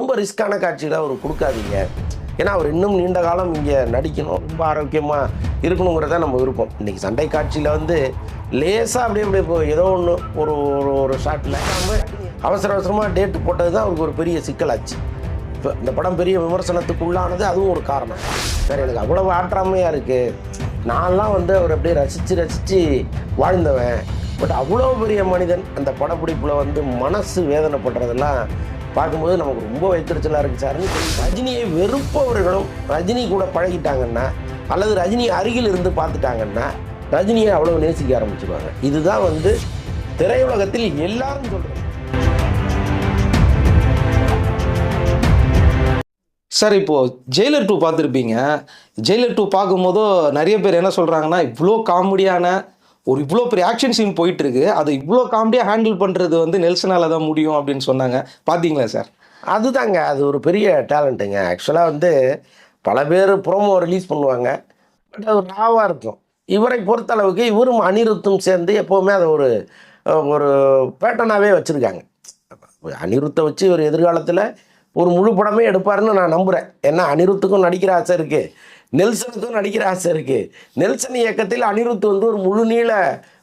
ரொம்ப ரிஸ்க்கான காட்சிகளை அவர் கொடுக்காதீங்க. ஏன்னா அவர் இன்னும் நீண்ட காலம் இங்கே நடிக்கணும். ரொம்ப ஆரோக்கியமாக இருக்கணுங்கிறத நம்ம விருப்பம். இன்றைக்கி சண்டை காட்சியில் வந்து லேசாக அப்படியே அப்படியே இப்போ ஏதோ ஒன்று ஒரு ஒரு ஒரு ஷாட்டில் அவசர அவசரமாக டேட்டு போட்டது தான் அவருக்கு ஒரு பெரிய சிக்கலாச்சு. இப்போ இந்த படம் பெரிய விமர்சனத்துக்கு உள்ளானது அதுவும் ஒரு காரணம். சார் எனக்கு அவ்வளவு ஆற்றாமையாக இருக்குது நான்லாம் வந்து அவர் அப்படியே ரசித்து ரசித்து வாழ்ந்தவன். பட் அவ்வளோ பெரிய மனிதன் அந்த படப்பிடிப்பில் வந்து மனசு வேதனைப்படுறதெல்லாம் பார்க்கும்போது நமக்கு ரொம்ப வைத்தறிச்சலாக இருக்குது சார். ரஜினியை வெறுப்பவர்களும் ரஜினி கூட பழகிட்டாங்கன்னா அல்லது ரஜினி அருகில் இருந்து பார்த்துட்டாங்கன்னா ரஜினியை அவ்வளோ நேசிக்க ஆரம்பிச்சிருவாங்க. இதுதான் வந்து திரையுலகத்தில் எல்லாரும் சொல்கிறது சார் இப்போது ஜெயிலர் டூ பார்த்துருப்பீங்க. ஜெயிலர் டூ பார்க்கும்போதோ நிறைய பேர் என்ன சொல்கிறாங்கன்னா இவ்வளோ காமெடியான ஒரு இவ்வளோ பெரிய ஆக்ஷன் சீன் போயிட்டு இருக்கு அதை இவ்வளோ காமெடியாக ஹேண்டில் பண்ணுறது வந்து நெல்சனால் தான் முடியும் அப்படின்னு சொன்னாங்க. பார்த்தீங்களா சார் அதுதாங்க. அது ஒரு பெரிய டேலண்ட்டுங்க ஆக்சுவலாக வந்து பல பேர் ப்ரோமோ ரிலீஸ் பண்ணுவாங்க. பட் அது ராவாக இருக்கும். இவரை பொறுத்தளவுக்கு இவரும் அனிருத்தும் சேர்ந்து எப்போவுமே அதை ஒரு ஒரு பேட்டனாகவே வச்சுருக்காங்க. அனிருத்தை வச்சு இவர் எதிர்காலத்தில் ஒரு முழு படமே எடுப்பாருன்னு நான் நம்புகிறேன் ஏன்னா அனிருத்துக்கும் நடிக்கிற ஆசை இருக்குது நெல்சனுக்கும் நடிக்கிற ஆசை இருக்குது நெல்சன் இயக்கத்தில் அனிருத் வந்து ஒரு முழு நீள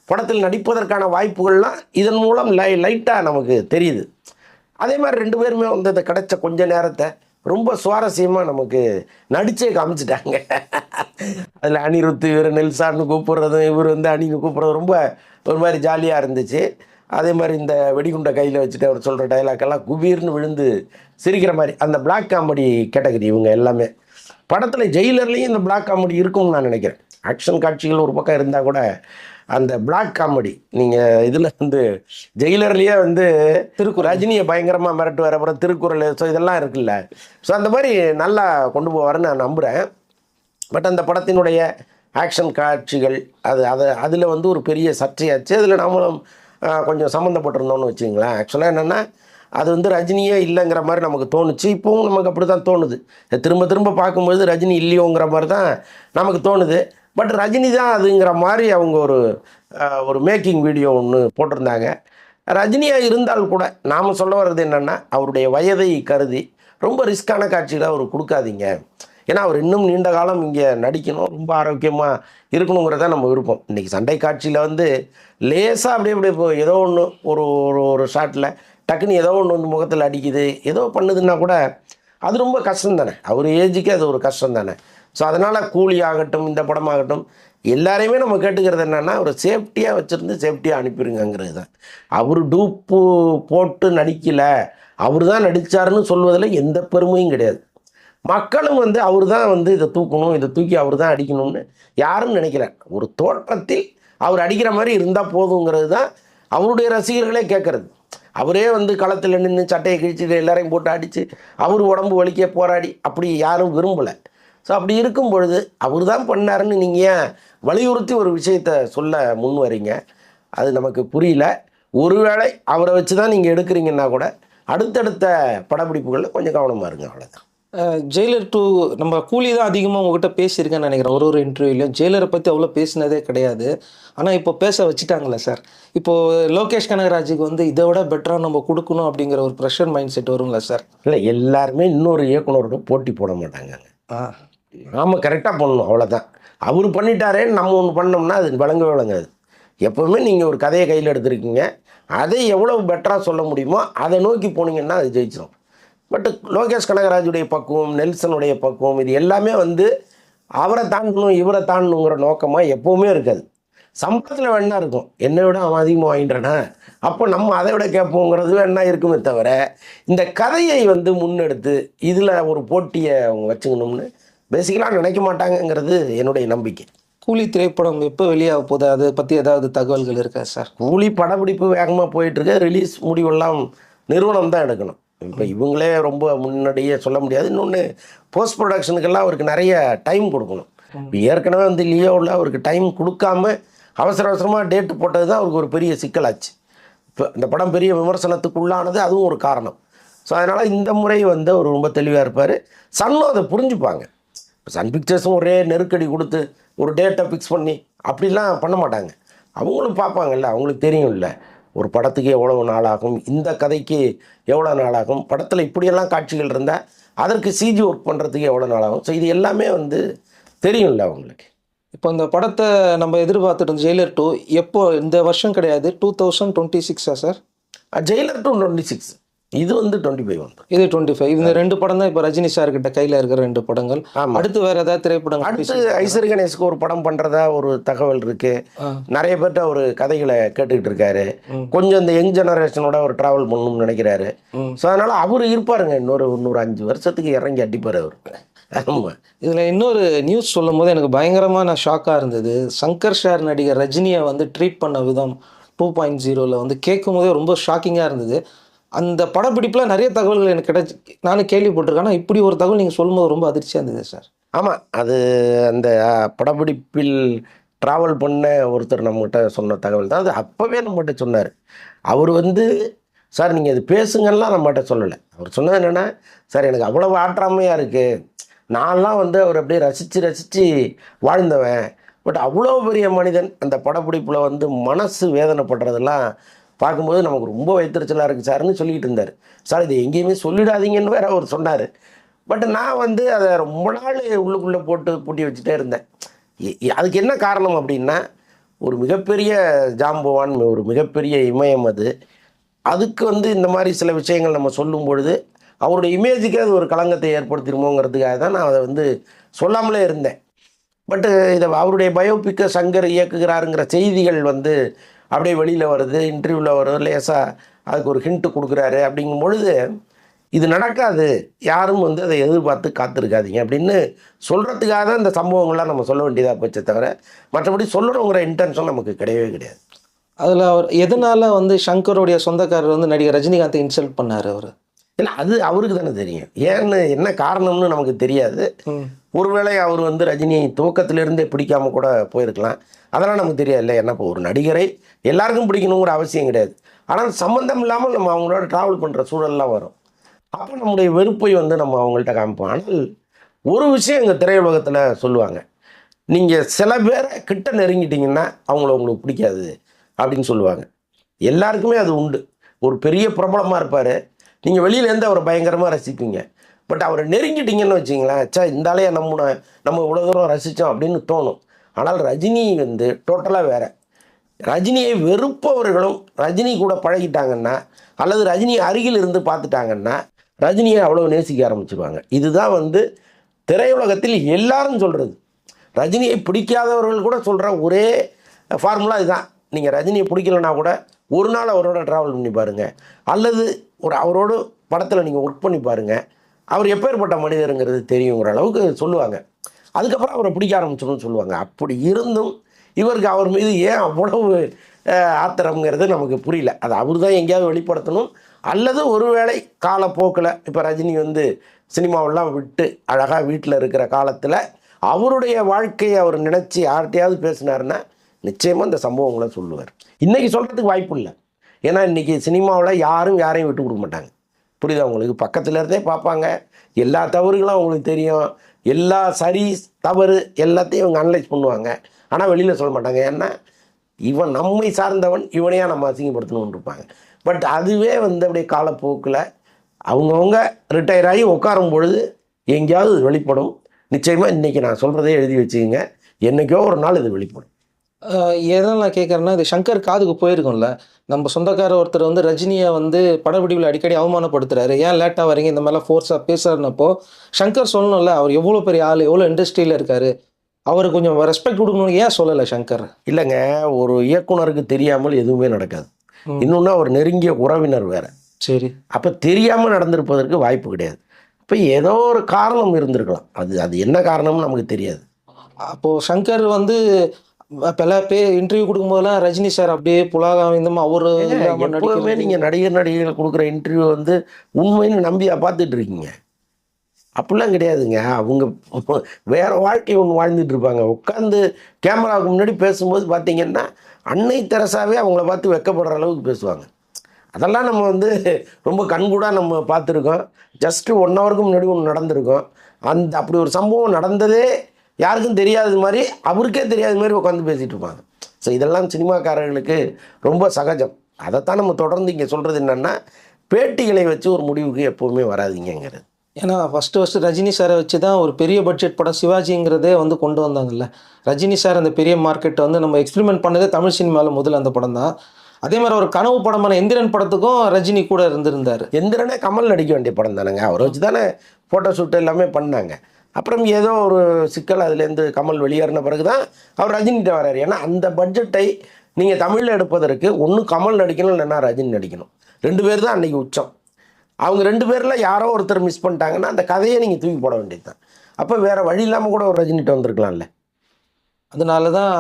படத்தில் நடிப்பதற்கான வாய்ப்புகள்லாம் இதன் மூலம் லை லைட்டாக நமக்கு தெரியுது. அதே மாதிரி ரெண்டு பேருமே வந்து அதை கிடைச்ச கொஞ்ச நேரத்தை ரொம்ப சுவாரஸ்யமாக நமக்கு நடிச்சே காமிச்சிட்டாங்க. அதில் அனிருத் இவர் நெல்சான்னு கூப்பிட்றதும் இவர் வந்து அணின்னு கூப்பிட்றதும் ரொம்ப ஒரு மாதிரி ஜாலியாக இருந்துச்சு. அதே மாதிரி இந்த வெடிகுண்டை கையில் வச்சுட்டு அவர் சொல்கிற டைலாக்கெல்லாம் குபீர்னு விழுந்து சிரிக்கிற மாதிரி அந்த பிளாக் காமெடி கேட்டகரி இவங்க எல்லாமே. படத்தில் ஜெயிலர்லேயும் இந்த பிளாக் காமெடி இருக்கும்னு நான் நினைக்கிறேன். ஆக்ஷன் காட்சிகள் ஒரு பக்கம் இருந்தால் கூட அந்த பிளாக் காமெடி நீங்கள் இதில் வந்து ஜெயிலர்லேயே வந்து திருக்குறள். ரஜினியை பயங்கரமாக மிரட்டுவார் அப்புறம் திருக்குறள் ஸோ இதெல்லாம் இருக்குல்ல. ஸோ அந்த மாதிரி நல்லா கொண்டு போவாருன்னு நான் நம்புகிறேன் பட் அந்த படத்தினுடைய ஆக்ஷன் காட்சிகள் அது அதை அதில் வந்து ஒரு பெரிய சர்ச்சையாச்சு. அதில் நாமளும் ஆஹ், கொஞ்சம் சம்மந்தப்பட்டிருந்தோம்னு வச்சுங்களேன் ஆக்சுவலாக என்னென்னா அது வந்து ரஜினியே இல்லைங்கிற மாதிரி நமக்கு தோணுச்சு. இப்போவும் நமக்கு அப்படி தான் தோணுது திரும்ப திரும்ப பார்க்கும்போது ரஜினி இல்லையோங்கிற மாதிரி தான் நமக்கு தோணுது. பட் ரஜினி தான் அதுங்கிற மாதிரி அவங்க ஒரு ஒரு மேக்கிங் வீடியோ ஒன்று போட்டிருந்தாங்க. ரஜினியாக இருந்தால் கூட நாம் சொல்ல வர்றது என்னென்னா அவருடைய வயதை கருதி ரொம்ப ரிஸ்க்கான காட்சிகளை அவர் கொடுக்காதீங்க. ஏன்னா அவர் இன்னும் நீண்ட காலம் இங்கே நடிக்கணும் ரொம்ப ஆரோக்கியமாக இருக்கணுங்கிறத நம்ம விருப்பம். இன்றைக்கி சண்டை காட்சியில் வந்து லேசாக அப்படியே அப்படியே ஏதோ ஒன்று ஒரு ஒரு ஒரு ஷாட்டில் டக்குன்னு ஏதோ ஒன்று வந்து முகத்தில் அடிக்குது. ஏதோ பண்ணுதுன்னா கூட அது ரொம்ப கஷ்டம் தானே அவர் ஏஜுக்கு அது ஒரு கஷ்டம் தானே ஸோ அதனால் கூலி ஆகட்டும் இந்த படமாகட்டும் எல்லாரையுமே நம்ம கேட்டுக்கிறது என்னென்னா ஒரு சேஃப்டியாக வச்சுருந்து சேஃப்டியாக அனுப்பிடுங்கிறது தான் அவர் டூப்பு போட்டு நடிக்கலை. அவர் தான் நடித்தாருன்னு சொல்வதில் எந்த பெருமையும் கிடையாது. மக்களும் வந்து அவர் தான் வந்து இதை தூக்கணும் இதை தூக்கி அவர் தான் அடிக்கணும்னு யாரும் நினைக்கல. ஒரு தோற்றத்தில் அவர் அடிக்கிற மாதிரி இருந்தால் போதுங்கிறது தான் அவருடைய ரசிகர்களே கேட்குறது. அவரே வந்து களத்தில் நின்று சட்டையை கிழிச்சு எல்லாரையும் போட்டு அடித்து அவர் உடம்பு வலிக்க போராடி. அப்படி யாரும் விரும்பலை. ஸோ அப்படி இருக்கும் பொழுது அவர் தான் பண்ணாருன்னு நீங்கள் ஏன் வலியுறுத்தி ஒரு விஷயத்த சொல்ல முன் வரீங்க? அது நமக்கு புரியல. ஒருவேளை அவரை வச்சு தான் நீங்கள் எடுக்கிறீங்கன்னா கூட அடுத்தடுத்த படப்பிடிப்புகளில் கொஞ்சம் கவனமாக இருங்க. அவ்வளோதான் ஜெயிலர் டூ நம்ம கூலி தான் அதிகமாக உங்ககிட்ட பேசியிருக்கேன்னு நினைக்கிறேன். ஒரு ஒரு இன்டர்வியூலையும். ஜெயிலரை பற்றி அவ்வளோ பேசினதே கிடையாது. ஆனால் இப்போ பேச வச்சுட்டாங்களே சார். இப்போது லோகேஷ் கனகராஜுக்கு வந்து இதை விட பெட்டராக நம்ம கொடுக்கணும் அப்படிங்கிற ஒரு ப்ரெஷர் மைண்ட் செட் வருங்களா சார்? இல்லை எல்லாருமே இன்னொரு இயக்குனரோட போட்டி போட மாட்டாங்க. ஆ. நாம கரெக்டாக பண்ணணும் அவ்வளோதான் அவர் பண்ணிட்டாரேன்னு நம்ம ஒன்று பண்ணோம்னா அது விளங்கவே விளங்காது. எப்போவுமே நீங்கள் ஒரு கதையை கையில் எடுத்திருக்கீங்க. அதை எவ்வளோ பெட்டராக சொல்ல முடியுமோ அதை நோக்கி போனீங்கன்னா அது ஜெயிச்சிடும் பட் லோகேஷ் கனகராஜுடைய பக்குவம் நெல்சனுடைய பக்குவம் இது எல்லாமே வந்து அவரை தாண்டணும் இவரை தாண்டணுங்கிற நோக்கமாக எப்போவுமே இருக்காது. சம்பளத்தில் வேணா இருக்கும். என்னை விட அவன் அதிகமாக வாங்கிட்டானா அப்போ நம்ம அதை விட கேட்போங்கிறது வேணா இருக்குமே தவிர இந்த கதையை வந்து முன்னெடுத்து இதில் ஒரு போட்டியை அவங்க வச்சுக்கணும்னு பேசிக்கலாக நினைக்க மாட்டாங்கங்கிறது என்னுடைய நம்பிக்கை. கூலி திரைப்படம் எப்போ வெளியாக போகுது? அதை பற்றி ஏதாவது தகவல்கள் இருக்கா சார்? கூலி படப்பிடிப்பு வேகமாக போயிட்டுருக்கு ரிலீஸ் முடிவெல்லாம் நிறுவனம் தான் எடுக்கணும். இப்போ இவங்களே ரொம்ப முன்னாடியே சொல்ல முடியாது. இன்னொன்று போஸ்ட் ப்ரொடக்ஷனுக்கெல்லாம் அவருக்கு நிறைய டைம் கொடுக்கணும். இப்போ ஏற்கனவே வந்து லியோவில் அவருக்கு டைம் கொடுக்காம அவசர அவசரமாக டேட்டு போட்டது தான் அவருக்கு ஒரு பெரிய சிக்கலாச்சு. இப்போ இந்த படம் பெரிய விமர்சனத்துக்கு உள்ளானது அதுவும் ஒரு காரணம். ஸோ அதனால் இந்த முறை வந்து அவர் ரொம்ப தெளிவாக இருப்பார். சன்னும் அதை புரிஞ்சுப்பாங்க. இப்போ சன் பிக்சர்ஸும் ஒரே நெருக்கடி கொடுத்து ஒரு டேட்டை ஃபிக்ஸ் பண்ணி அப்படிலாம் பண்ண மாட்டாங்க. அவங்களும் பார்ப்பாங்கல்ல அவங்களுக்கு தெரியும்ல. ஒரு படத்துக்கு எவ்வளவு நாள் ஆகும் இந்த கதைக்கு எவ்வளோ நாள் ஆகும் படத்தில் இப்படியெல்லாம் காட்சிகள் இருந்தால் அதற்கு சிஜி ஒர்க் பண்ணுறதுக்கு எவ்வளோ நாள் ஆகும் ஸோ இது எல்லாமே வந்து தெரியும்ல அவங்களுக்கு. இப்போ இந்த படத்தை நம்ம எதிர்பார்த்துட்டு ஜெயிலர் டூ எப்போ இந்த வருஷம் கிடையாது டூ தௌசண்ட் டுவெண்ட்டி சிக்ஸா sir Jailer two twenty six இது வந்து டுவெண்ட்டி ஃபைவ் வந்து. இது டுவெண்ட்டி ஃபைவ் இந்த ரெண்டு படம் தான் இப்போ ரஜினி சார் கிட்ட கையில் இருக்கிற ரெண்டு படங்கள். அடுத்து வேற ஏதாவது திரைப்படங்கள் அடுத்து ஐஸ்வரி கணேஷ்க்கு ஒரு படம் பண்ணுறதா ஒரு தகவல் இருக்கு. நிறைய பேர்ட்ட ஒரு கதைகளை கேட்டுக்கிட்டு இருக்காரு. கொஞ்சம் இந்த யங் ஜெனரேஷனோட ஒரு ட்ராவல் பண்ணணும்னு நினைக்கிறாரு. ஸோ அதனால அவர் இருப்பாருங்க இன்னொரு இன்னொரு அஞ்சு வருஷத்துக்கு இறங்கி அடிப்பார் அவர். ஆமாம் இதில் இன்னொரு நியூஸ் சொல்லும் போது எனக்கு பயங்கரமாக நான் ஷாக்காக இருந்தது. சங்கர் ஷார் நடிகர் ரஜினியை வந்து ட்ரீட் பண்ண விதம் டூ பாயிண்ட் ஜீரோவில் வந்து கேட்கும் போதே ரொம்ப ஷாக்கிங்காக இருந்தது. அந்த படப்பிடிப்பில் நிறைய தகவல்கள் எனக்கு கிடைச்சி நானும் கேள்விப்பட்டிருக்கேன். ஆனால் இப்படி ஒரு தகவல் நீங்கள் சொல்லும்போது ரொம்ப அதிர்ச்சியாக இருந்தது சார். ஆமாம் அது அந்த படப்பிடிப்பில் ட்ராவல் பண்ண ஒருத்தர் நம்மகிட்ட சொன்ன தகவல் தான். அது அப்போவே நம்மகிட்ட சொன்னார். அவர் வந்து சார் நீங்கள் இது பேசுங்கலாம் நம்மகிட்ட சொல்லலை. அவர் சொன்னது என்னென்னா சார் எனக்கு அவ்வளோ ஆற்றாமையாக இருக்குது நான்லாம் வந்து அவர் அப்படியே ரசித்து ரசித்து வாழ்ந்தவன். பட் அவ்வளோ பெரிய மனிதன் அந்த படப்பிடிப்பில் வந்து மனசு வேதனைப்படுறதெல்லாம் பார்க்கும்போது நமக்கு ரொம்ப வைத்தறிச்சலாக இருக்குது சார்னு சொல்லிட்டு இருந்தார். சார் இது எங்கேயுமே சொல்லிடாதீங்கன்னு வேற அவர் சொன்னார். பட் நான் வந்து அதை ரொம்ப நாள் உள்ளுக்குள்ளே போட்டு பூட்டி வச்சுட்டே இருந்தேன். அதுக்கு என்ன காரணம் அப்படின்னா ஒரு மிகப்பெரிய ஜாம்பவான் ஒரு மிகப்பெரிய இமயம் அது. அதுக்கு வந்து இந்த மாதிரி சில விஷயங்கள் நம்ம சொல்லும் பொழுது அவருடைய இமேஜுக்கே அது ஒரு களங்கத்தை ஏற்படுத்திடுமோங்கிறதுக்காக தான் நான் அதை வந்து சொல்லாமலே இருந்தேன். பட்டு இதை அவருடைய பயோபிக்கை சங்கர் இயக்குகிறாருங்கிற செய்திகள் வந்து அப்படியே வெளியில் வருது இன்டர்வியூவில் வருது லேசாக அதுக்கு ஒரு ஹிண்ட்டு கொடுக்குறாரு. அப்படிங்கும் பொழுது இது நடக்காது. யாரும் வந்து அதை எதிர்பார்த்து காத்திருக்காதீங்க அப்படின்னு சொல்கிறதுக்காக தான் இந்த சம்பவங்கள்லாம் நம்ம சொல்ல வேண்டியதாக போச்சே தவிர மற்றபடி சொல்லணுங்கிற இன்டென்ஷன் நமக்கு கிடையவே கிடையாது. அதில் அவர் எதனால வந்து சங்கருடைய சொந்தக்காரர் வந்து நடிகர் ரஜினிகாந்தை இன்சல்ட் பண்ணார் அவர்? இல்லை அது அவருக்கு தானே தெரியும். ஏன்னு என்ன காரணம்னு நமக்கு தெரியாது. ஒருவேளை அவர் வந்து ரஜினியை துவக்கத்திலிருந்தே பிடிக்காம கூட போயிருக்கலாம். அதெல்லாம் நமக்கு தெரியாது இல்லை என்ன இப்போ ஒரு நடிகரை எல்லாருக்கும் பிடிக்கணுங்கிற அவசியம் கிடையாது. ஆனால் சம்மந்தம் இல்லாமல் நம்ம அவங்களோட ட்ராவல் பண்ணுற சூழல்லாம் வரும். அப்போ நம்முடைய வெறுப்பை வந்து நம்ம அவங்கள்ட்ட காமிப்போம். ஆனால் ஒரு விஷயம் எங்கள் திரையுலகத்தில் சொல்லுவாங்க நீங்கள் சில பேரை கிட்ட நெருங்கிட்டிங்கன்னா அவங்கள உங்களுக்கு பிடிக்காது அப்படின்னு சொல்லுவாங்க. எல்லாருக்குமே அது உண்டு. ஒரு பெரிய பிரபலமாக இருப்பார். நீங்கள் வெளியிலேருந்து அவரை பயங்கரமாக ரசிப்பீங்க. பட் அவரை நெருங்கிட்டீங்கன்னு வச்சிங்களேன் சே இந்த நம்ம நம்ம இவ்வளோ தூரம் ரசித்தோம் அப்படின்னு தோணும். ஆனால் ரஜினி வந்து டோட்டலாக வேறு. ரஜினியை வெறுப்பவர்களும் ரஜினி கூட பழகிட்டாங்கன்னா அல்லது ரஜினி அருகில் இருந்து பார்த்துட்டாங்கன்னா ரஜினியை அவ்வளோ நேசிக்க ஆரம்பிச்சுருவாங்க. இதுதான் வந்து திரையுலகத்தில் எல்லாரும் சொல்கிறது ரஜினியை பிடிக்காதவர்கள் கூட சொல்கிற ஒரே ஃபார்முலா இதுதான். நீங்கள் ரஜினியை பிடிக்கலனா கூட ஒரு நாள் அவரோட ட்ராவல் பண்ணி பாருங்கள் அல்லது ஒரு அவரோட படத்தில் நீங்கள் ஒர்க் பண்ணி பாருங்கள் அவர் எப்பேற்பட்ட மனிதருங்கிறது தெரியுங்கிற அளவுக்கு சொல்லுவாங்க. அதுக்கப்புறம் அவரை பிடிக்க ஆரம்பிச்சோம்னு சொல்லுவாங்க. அப்படி இருந்தும் இவருக்கு அவர் மீது ஏன் அவ்வளவு ஆத்திரம்ங்கிறது நமக்கு புரியல. அது அவர் தான் எங்கேயாவது வெளிப்படுத்தணும். அல்லது ஒருவேளை காலப்போக்கில் இப்போ ரஜினி வந்து சினிமாவெல்லாம் விட்டு அழகாக வீட்டில் இருக்கிற காலத்தில் அவருடைய வாழ்க்கையை அவர் நினச்சி யார்கிட்டையாவது பேசினாருன்னா நிச்சயமாக இந்த சம்பவங்களை சொல்லுவார். இன்றைக்கி சொல்கிறதுக்கு வாய்ப்பு இல்லை. ஏன்னா இன்றைக்கி சினிமாவில் யாரும் யாரையும் விட்டு கொடுக்க மாட்டாங்க. புரியுதா உங்களுக்கு? பக்கத்தில் இருந்தே பார்ப்பாங்க. எல்லா தவறுகளும் அவங்களுக்கு தெரியும். எல்லா சரி தவறு எல்லாத்தையும் இவங்க அனலைஸ் பண்ணுவாங்க. ஆனால் வெளியில் சொல்ல மாட்டாங்க. ஏன்னா இவன் நம்மை சார்ந்தவன் இவனையாக நம்ம அசிங்கப்படுத்தணும்னு இருப்பாங்க. பட் அதுவே வந்து அப்படியே காலப்போக்கில் அவங்கவுங்க ரிட்டையர் ஆகி உட்காரும் பொழுது எங்கேயாவது வெளிப்படும். நிச்சயமாக இன்றைக்கி நான் சொல்கிறதே எழுதி வச்சுக்கோங்க. என்றைக்கோ ஒரு நாள் இது வெளிப்படும். எதனால் நான் கேட்குறேன்னா இது சங்கர் காதுக்கு போயிருக்கும்ல. நம்ம சொந்தக்கார ஒருத்தர் வந்து ரஜினியை வந்து படப்பிடிவில் அடிக்கடி அவமானப்படுத்துறாரு. ஏன் லேட்டாக வரீங்க இந்த மாதிரிலாம் ஃபோர்ஸாக பேசுறதுனப்போ சங்கர் சொல்லணும்ல அவர் எவ்வளோ பெரிய ஆள் எவ்வளோ இண்டஸ்ட்ரியில் இருக்காரு. அவருக்கு கொஞ்சம் ரெஸ்பெக்ட் கொடுக்கணும்னு ஏன் சொல்லலை சங்கர்? இல்லைங்க ஒரு இயக்குனருக்கு தெரியாமல் எதுவுமே நடக்காது. இன்னொன்று அவர் நெருங்கிய உறவினர் வேற. சரி. அப்போ தெரியாமல் நடந்திருப்பதற்கு வாய்ப்பு கிடையாது. அப்போ ஏதோ ஒரு காரணம் இருந்திருக்கலாம். அது அது என்ன காரணம்னு நமக்கு தெரியாது. அப்போது சங்கர் வந்து பல பே இன்டர்வியூ கொடுக்கும்போதெல்லாம் ரஜினி சார் அப்படியே புலாகாம இந்த அவரு எப்பவுமே. நீங்கள் நடிகர் நடிகைகள் கொடுக்குற இன்டர்வியூ வந்து உண்மைன்னு நம்பியா பார்த்துட்டு இருக்கீங்க. அப்படிலாம் கிடையாதுங்க. அவங்க வேற வாழ்க்கை ஒன்று வாழ்ந்துட்டு இருப்பாங்க. உட்காந்து கேமராவுக்கு முன்னாடி பேசும்போது பார்த்தீங்கன்னா அன்னை தெரசாவே அவங்கள பார்த்து வெக்கப்படுற அளவுக்கு பேசுவாங்க. அதெல்லாம் நம்ம வந்து ரொம்ப கண்கூடாக நம்ம பார்த்துருக்கோம். ஜஸ்ட்டு ஒன் ஹவருக்கு முன்னாடி ஒன்று நடந்திருக்கோம். அந்த அப்படி ஒரு சம்பவம் நடந்ததே யாருக்கும் தெரியாத மாதிரி அவருக்கே தெரியாத மாதிரி உட்காந்து பேசிகிட்டு இருப்பாங்க. ஸோ இதெல்லாம் சினிமாக்காரர்களுக்கு ரொம்ப சகஜம். அதைத்தான் நம்ம தொடர்ந்து இங்கே சொல்கிறது என்னென்னா பேட்டிகளை வச்சு ஒரு முடிவுக்கு எப்போவுமே வராதீங்கங்கிறது. ஏன்னா ஃபஸ்ட்டு ஃபஸ்ட்டு ரஜினி சாரை வச்சு தான் ஒரு பெரிய பட்ஜெட் படம் சிவாஜிங்கிறதே வந்து கொண்டு வந்தாங்கல்ல. ரஜினி சார் அந்த பெரிய மார்க்கெட்டை வந்து நம்ம எக்ஸ்பெரிமெண்ட் பண்ணதே தமிழ் சினிமாவில் முதல்ல அந்த படம் தான். அதே மாதிரி ஒரு கனவு படமான எந்திரன் படத்துக்கும் ரஜினி கூட இருந்திருந்தார். எந்திரனே கமல் நடிக்க வேண்டிய படம் தானேங்க. அவரை வச்சு தானே ஃபோட்டோ ஷூட் எல்லாமே பண்ணாங்க. அப்புறம் ஏதோ ஒரு சிக்கல் அதுலேருந்து கமல் வெளியேறின பிறகு தான் அவர் ரஜினிகிட்ட வர்றாரு. ஏன்னா அந்த பட்ஜெட்டை நீங்கள் தமிழில் எடுப்பதற்கு ஒன்று கமல் நடிக்கணும் இல்லைன்னா ரஜினி நடிக்கணும். ரெண்டு பேர் தான் அன்றைக்கி உச்சம். அவங்க ரெண்டு பேரில் யாரோ ஒருத்தர் மிஸ் பண்ணிட்டாங்கன்னா அந்த கதையை நீங்கள் தூக்கி போட வேண்டியது தான் அப்போ வேறு வழி இல்லாமல் கூட ஒரு ரஜினிகிட்ட வந்திருக்கலாம்ல. அதனால தான்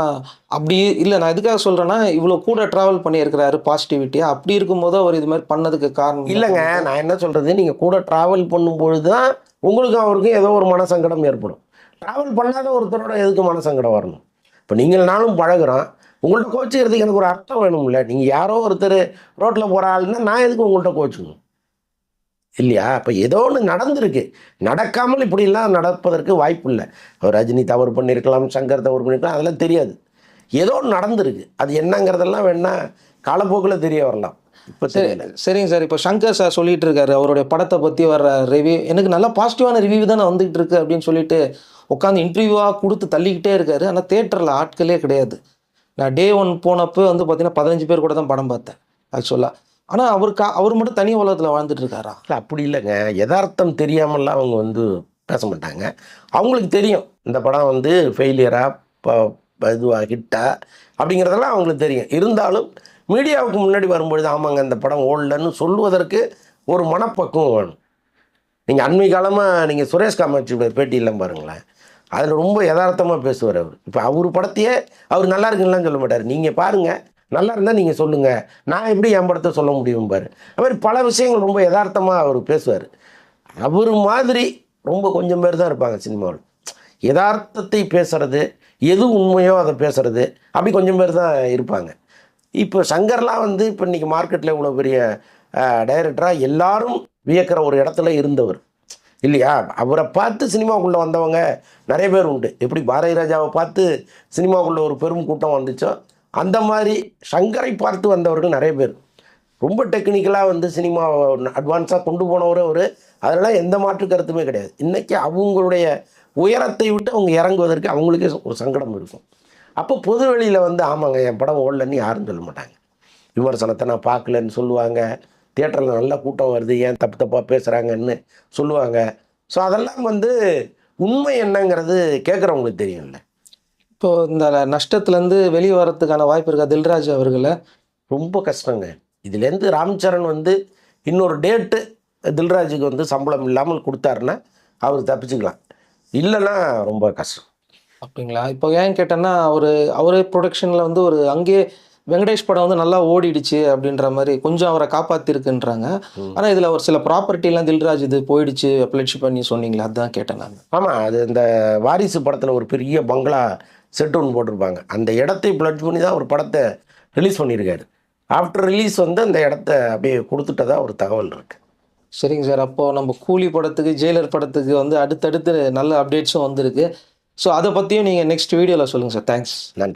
அப்படி இல்லை நான் எதுக்காக சொல்கிறேன்னா இவ்வளோ கூட ட்ராவல் பண்ணியிருக்கிறாரு பாசிட்டிவிட்டியாக அப்படி இருக்கும்போது அவர் இது மாதிரி பண்ணதுக்கு காரணம் இல்லைங்க நான் என்ன சொல்கிறது நீங்கள் கூட ட்ராவல் பண்ணும்பொழுது தான் உங்களுக்கும் அவருக்கும் ஏதோ ஒரு மனசங்கடம் ஏற்படும். ட்ராவல் பண்ணாத ஒருத்தரோட எதுக்கு மனசங்கடம் வரணும்? இப்போ நீங்கள் நானும் பழகுறோம் உங்கள்கிட்ட கோச்சிக்கிறதுக்கு எனக்கு ஒரு அர்த்தம் வேணும்ல. நீங்கள் யாரோ ஒருத்தர் ரோட்டில் போகிற ஆளுன்னா நான் எதுக்கு உங்கள்கிட்ட கோச்சுக்கணும்? இல்லையா? அப்போ ஏதோ ஒன்று நடந்திருக்கு. நடக்காமல் இப்படிலாம் நடப்பதற்கு வாய்ப்பு இல்லை அவர் ரஜினி தவறு பண்ணியிருக்கலாம் சங்கர் தவறு பண்ணியிருக்கலாம் அதெல்லாம் தெரியாது. ஏதோ ஒன்று நடந்திருக்கு. அது என்னங்கிறதெல்லாம் வேணா காலப்போக்கில் தெரிய வரலாம். இப்போ தெரியல. சரிங்க சார். இப்போ சங்கர் சார் சொல்லிட்டு இருக்காரு அவருடைய படத்தை பற்றி வர ரிவ்யூ எனக்கு நல்லா பாசிட்டிவான ரிவ்யூ தானே வந்துகிட்டு இருக்கு அப்படின்னு சொல்லிட்டு உட்காந்து இன்டர்வியூவாக கொடுத்து தள்ளிக்கிட்டே இருக்காரு. ஆனால் தேட்டரில் ஆட்களே கிடையாது. நான் டே ஒன் போனப்போ வந்து பார்த்தீங்கன்னா பதினஞ்சு பேர் கூட தான் படம் பார்த்தேன் ஆக்சுவலாக ஆனால் அவருக்கா அவர் மட்டும் தனி உலகத்தில் வாழ்ந்துட்டு இருக்காரா? இல்லை அப்படி இல்லைங்க. யதார்த்தம் தெரியாமலாம் அவங்க வந்து பேச மாட்டாங்க. அவங்களுக்கு தெரியும். இந்த படம் வந்து ஃபெயிலியராக இதுவாக ஹிட்டா அப்படிங்கிறதெல்லாம் அவங்களுக்கு தெரியும். இருந்தாலும் மீடியாவுக்கு முன்னாடி வரும்பொழுது ஆமாங்க இந்த படம் ஓடலன்னு சொல்லுவதற்கு ஒரு மனப்பக்குவம் வேணும். நீங்கள் அண்மை காலமாக நீங்கள் சுரேஷ் காமாட்சியோட பேட்டியெல்லாம் பாருங்களேன். அதில் ரொம்ப யதார்த்தமாக பேசுவார் அவர். இப்போ அவர் படத்தையே அவர் நல்லா இருக்குன்னுலாம் சொல்ல மாட்டார். நீங்கள் பாருங்கள் நல்லா இருந்தால் நீங்கள் சொல்லுங்கள் நான் எப்படி என் படத்தை சொல்ல முடியும் பாரு. அது மாதிரி பல விஷயங்கள் ரொம்ப யதார்த்தமாக அவர் பேசுவார். அவர் மாதிரி ரொம்ப கொஞ்சம் பேர் தான் இருப்பாங்க சினிமாவில். யதார்த்தத்தை பேசுகிறது எது உண்மையோ அதை பேசுகிறது அப்படி கொஞ்சம் பேர் தான் இருப்பாங்க. இப்போ சங்கர்லாம் வந்து இப்போ இன்றைக்கி மார்க்கெட்டில் இவ்வளோ பெரிய டைரக்டராக எல்லாரும் வியக்கிற ஒரு இடத்துல இருந்தவர். இல்லையா? அவரை பார்த்து சினிமாவுக்குள்ளே வந்தவங்க நிறைய பேர் உண்டு. எப்படி பாரதி ராஜாவை பார்த்து சினிமாவுக்குள்ளே ஒரு பெரும் கூட்டம் வந்துச்சோ அந்த மாதிரி சங்கரை பார்த்து வந்தவர்கள் நிறைய பேர். ரொம்ப டெக்னிக்கலாக வந்து சினிமா அட்வான்ஸாக கொண்டு போனவர் அவர். அதெல்லாம் எந்த மாற்று கருத்துமே கிடையாது. இன்றைக்கி அவங்களுடைய உயரத்தை விட்டு அவங்க இறங்குவதற்கு அவங்களுக்கே ஒரு சங்கடம் இருக்கும். அப்போ பொது வெளியில் வந்து ஆமாங்க என் படம் ஓடலன்னு யாரும் சொல்ல மாட்டாங்க. விமர்சனத்தை நான் பார்க்கலன்னு சொல்லுவாங்க. தியேட்டரில் நல்ல கூட்டம் வருது. ஏன் தப்பு தப்பாக பேசுகிறாங்கன்னு சொல்லுவாங்க. ஸோ அதெல்லாம் வந்து உண்மை என்னங்கிறது கேட்குறவங்களுக்கு தெரியும்ல. இப்போ இந்த நஷ்டத்துலேருந்து வெளியே வரதுக்கான வாய்ப்பு இருக்கா தில்ராஜ் அவர்களை ரொம்ப கஷ்டங்க. இதுலேருந்து ராம்சரண் வந்து இன்னொரு டேட்டு தில்ராஜுக்கு வந்து சம்பளம் இல்லாமல் கொடுத்தாருன்னா அவர் தப்பிச்சுக்கலாம். இல்லைன்னா ரொம்ப கஷ்டம். அப்படிங்களா? இப்போ ஏன் கேட்டேன்னா அவர் அவரே ப்ரொடக்ஷனில் வந்து ஒரு அங்கேயே வெங்கடேஷ் படம் வந்து நல்லா ஓடிடுச்சு அப்படின்ற மாதிரி கொஞ்சம் அவரை காப்பாற்றிருக்குன்றாங்க ஆனால் இதில் ஒரு சில ப்ராப்பர்ட்டிலாம் தில்ராஜ் இது போயிடுச்சு அப்ளட்சி பண்ணி சொன்னீங்களா அதான் கேட்டேன் நான். ஆமாம் அது இந்த வாரிசு படத்தில் ஒரு பெரிய பங்களா செட் ஒன்று போட்டிருப்பாங்க. அந்த இடத்தை பிளட் பண்ணி தான் ஒரு படத்தை ரிலீஸ் பண்ணியிருக்காரு. ஆஃப்டர் ரிலீஸ் வந்து அந்த இடத்த அப்படியே கொடுத்துட்டதா ஒரு தகவல் இருக்குது சரிங்க சார். அப்போது நம்ம கூலி படத்துக்கு ஜெயிலர் படத்துக்கு வந்து அடுத்தடுத்து நல்ல அப்டேட்ஸும் வந்திருக்கு. ஸோ அதை பற்றியும் நீங்கள் நெக்ஸ்ட் வீடியோவில் சொல்லுங்கள் சார். தேங்க்ஸ் நன்றி.